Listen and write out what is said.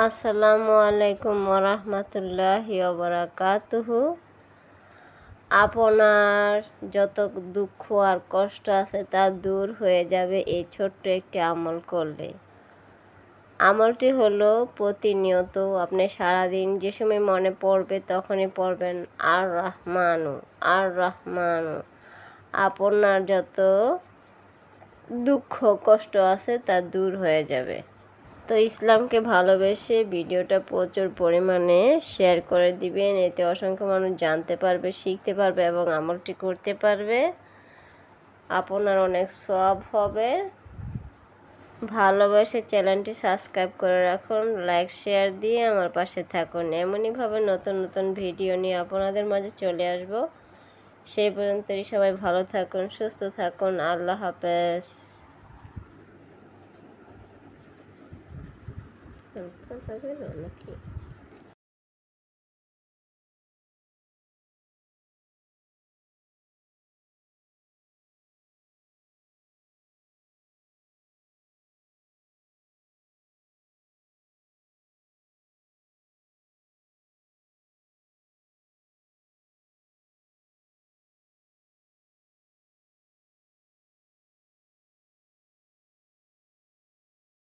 আসসালামু আলাইকুম ওরহমতুল্লাহ বারাকাতুহু আপনার যত দুঃখ আর কষ্ট আছে তা দূর হয়ে যাবে এই ছোট্ট একটি আমল করলে। আমলটি হলো প্রতিনিয়ত আপনি সারাদিন যে সময় মনে পড়বে তখনই পড়বেন, আর রহমানু আর রহমানু। আপনার যত দুঃখ, কষ্ট আছে তা দূর হয়ে যাবে। তো ইসলামকে ভালোবেসে ভিডিওটা প্রচুর পরিমাণে শেয়ার করে দিবেন। এতে অসংখ্য মানুষ জানতে পারবে, শিখতে পারবে এবং আমলটি করতে পারবে। আপনার অনেক সব হবে। ভালোবেসে চ্যানেলটি সাবস্ক্রাইব করে রাখুন, লাইক, শেয়ার দিয়ে আমার পাশে থাকুন। এমনইভাবে নতুন নতুন ভিডিও নিয়ে আপনাদের মাঝে চলে আসব। সেই পর্যন্তই সবাই ভালো থাকুন, সুস্থ থাকুন। আল্লাহ হাফেজ। então por causa o Verona aqui.